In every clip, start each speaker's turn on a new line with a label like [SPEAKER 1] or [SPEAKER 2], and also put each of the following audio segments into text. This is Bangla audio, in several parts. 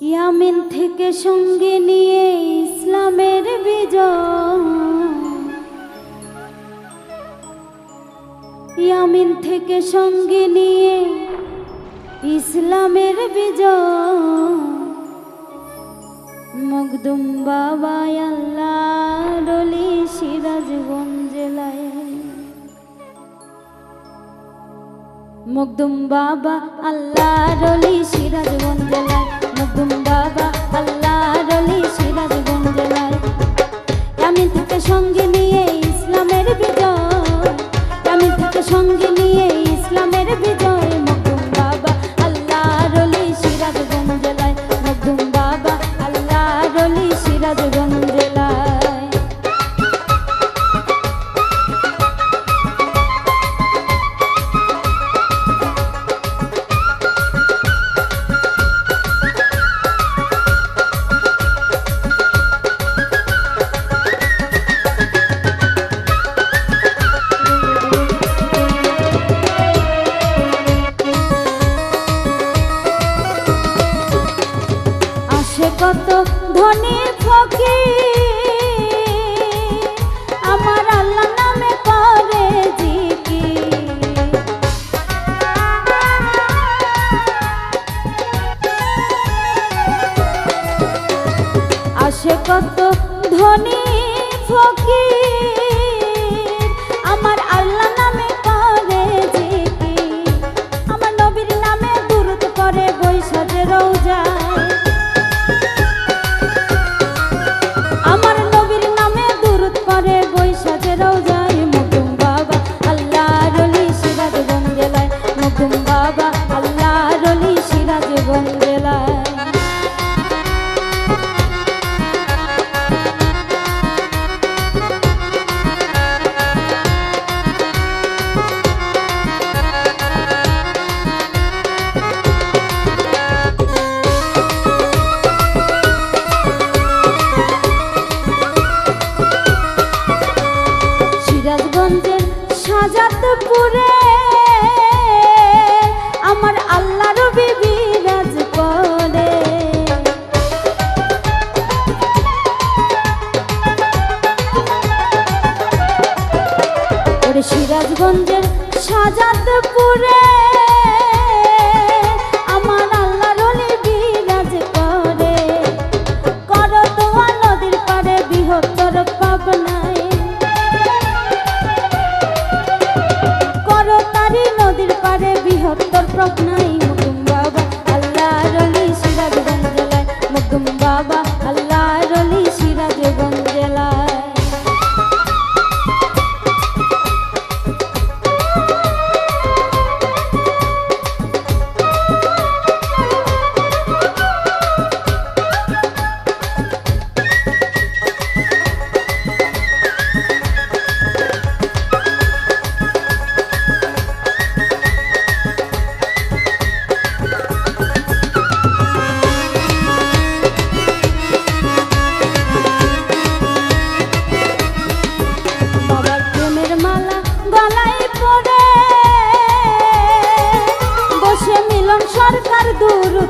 [SPEAKER 1] ইয়ামিন থেকে সঙ্গে নিয়ে ইসলামের বিজয়। ইয়ামিন থেকে সঙ্গে নিয়ে ইসলামের বিজয়। মকদুম বাবা আল্লাহ রলি সিরাজগঞ্জ জেলায়। মকদুম বাবা আল্লাহলি রাজগণ কত ধনী ফকি আমার আল্লাহ নামে করে জিত সজাতপুরে আমার আল্লাহর বিবি রাজ করে ওরে সিরাজগঞ্জের সজাতপুরে baba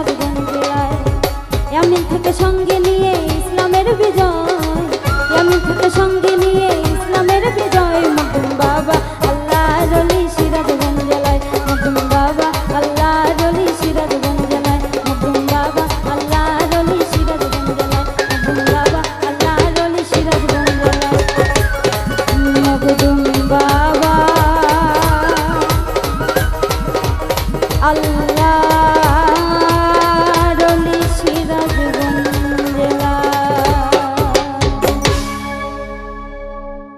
[SPEAKER 1] সিরাজগঞ্জে আয় এমন থেকে সঙ্গে নিয়ে ইসলামের বিজয়। এমন থেকে সঙ্গে নিয়ে ইসলামের বিজয়। মতন বাবা আল্লাহ রলি সিরাজগঞ্জে আয় মতন বাবা আল্লাহ রলি সিরাজগঞ্জে আয় মতন বাবা আল্লাহ রলি সিরাজগঞ্জে আয় মতন বাবা আল্লাহ রলি সিরাজগঞ্জে আয় মতন বাবা Allah